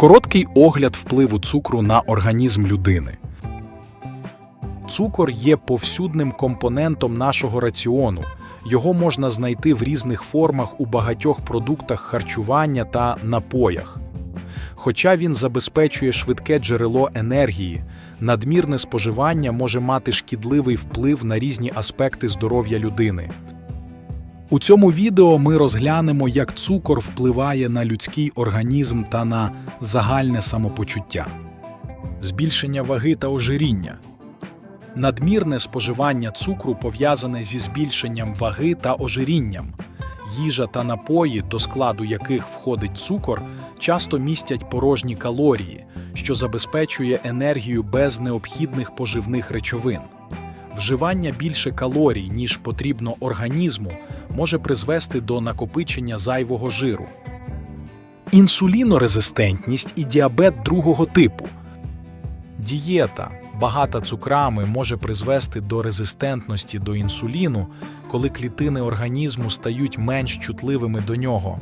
Короткий огляд впливу цукру на організм людини. Цукор є повсюдним компонентом нашого раціону. Його можна знайти в різних формах у багатьох продуктах харчування та напоях. Хоча він забезпечує швидке джерело енергії, надмірне споживання може мати шкідливий вплив на різні аспекти здоров'я людини. У цьому відео ми розглянемо, як цукор впливає на людський організм та на загальне самопочуття, збільшення ваги та ожиріння. Надмірне споживання цукру пов'язане зі збільшенням ваги та ожирінням. Їжа та напої, до складу яких входить цукор, часто містять порожні калорії, що забезпечує енергію без необхідних поживних речовин. Вживання більше калорій, ніж потрібно організму, може призвести до накопичення зайвого жиру. Інсулінорезистентність і діабет другого типу. Дієта, багата цукрами, може призвести до резистентності до інсуліну, коли клітини організму стають менш чутливими до нього.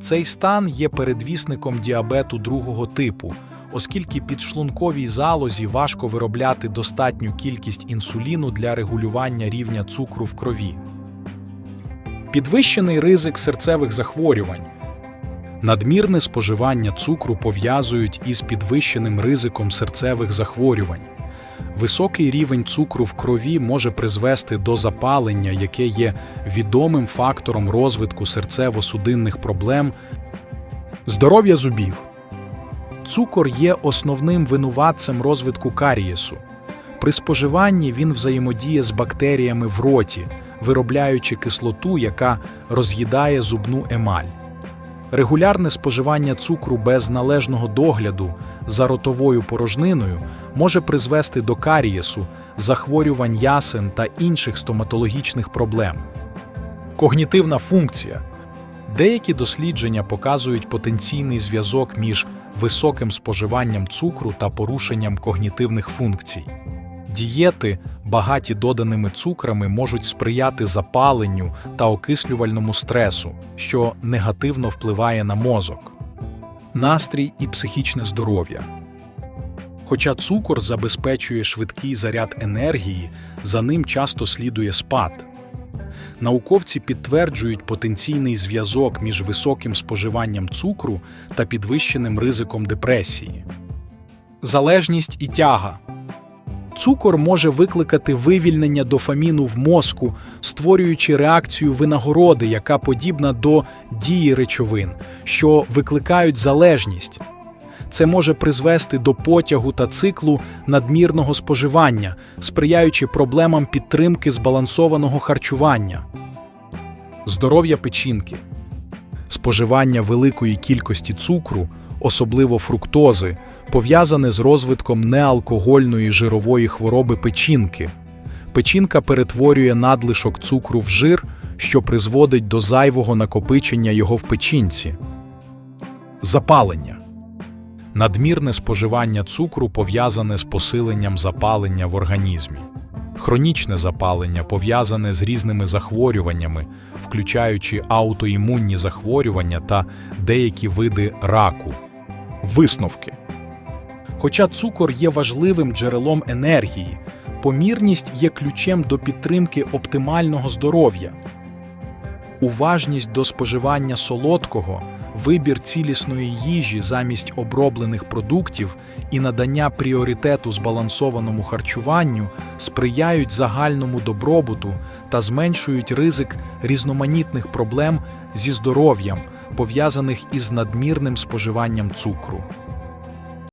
Цей стан є передвісником діабету другого типу, оскільки підшлунковій залозі важко виробляти достатню кількість інсуліну для регулювання рівня цукру в крові. Підвищений ризик серцевих захворювань. Надмірне споживання цукру пов'язують із підвищеним ризиком серцевих захворювань. Високий рівень цукру в крові може призвести до запалення, яке є відомим фактором розвитку серцево-судинних проблем, здоров'я зубів. Цукор є основним винуватцем розвитку карієсу. При споживанні він взаємодіє з бактеріями в роті, виробляючи кислоту, яка роз'їдає зубну емаль. Регулярне споживання цукру без належного догляду за ротовою порожниною може призвести до карієсу, захворювань ясен та інших стоматологічних проблем. Когнітивна функція. Деякі дослідження показують потенційний зв'язок між високим споживанням цукру та порушенням когнітивних функцій. Дієти, багаті доданими цукрами, можуть сприяти запаленню та окислювальному стресу, що негативно впливає на мозок, настрій і психічне здоров'я. Хоча цукор забезпечує швидкий заряд енергії, за ним часто слідує спад. Науковці підтверджують потенційний зв'язок між високим споживанням цукру та підвищеним ризиком депресії. Залежність і тяга. Цукор може викликати вивільнення дофаміну в мозку, створюючи реакцію винагороди, яка подібна до дії речовин, що викликають залежність. Це може призвести до потягу та циклу надмірного споживання, сприяючи проблемам підтримки збалансованого харчування. Здоров'я печінки. Споживання великої кількості цукру, особливо фруктози, пов'язане з розвитком неалкогольної жирової хвороби печінки. Печінка перетворює надлишок цукру в жир, що призводить до зайвого накопичення його в печінці. Запалення. Надмірне споживання цукру пов'язане з посиленням запалення в організмі. Хронічне запалення пов'язане з різними захворюваннями, включаючи аутоімунні захворювання та деякі види раку. Висновки. Хоча цукор є важливим джерелом енергії, помірність є ключем до підтримки оптимального здоров'я. Уважність до споживання солодкого, вибір цілісної їжі замість оброблених продуктів і надання пріоритету збалансованому харчуванню сприяють загальному добробуту та зменшують ризик різноманітних проблем зі здоров'ям, пов'язаних із надмірним споживанням цукру.